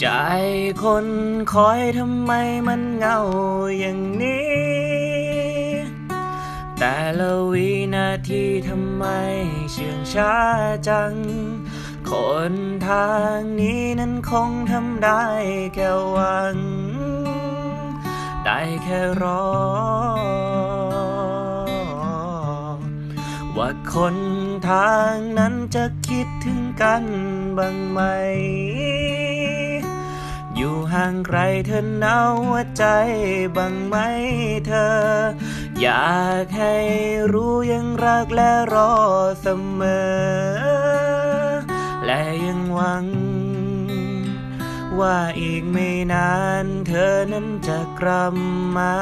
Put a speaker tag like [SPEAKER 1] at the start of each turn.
[SPEAKER 1] ใจคนคอยทำไมมันเงาอย่างนี้ แต่ละวินาทีทำไมเชื่องช้าจัง คนทางนี้นั้นคงทำได้แค่หวัง ได้แค่รอ ว่าคนทางนั้นจะคิดถึงกันบ้างไหม ห่างไกลเธอเนาหัวใจบ้างไหมเธอ อยากให้รู้ยังรักและรอเสมอ และยังหวัง ว่าอีกไม่นานเธอนั้นจะกลับมา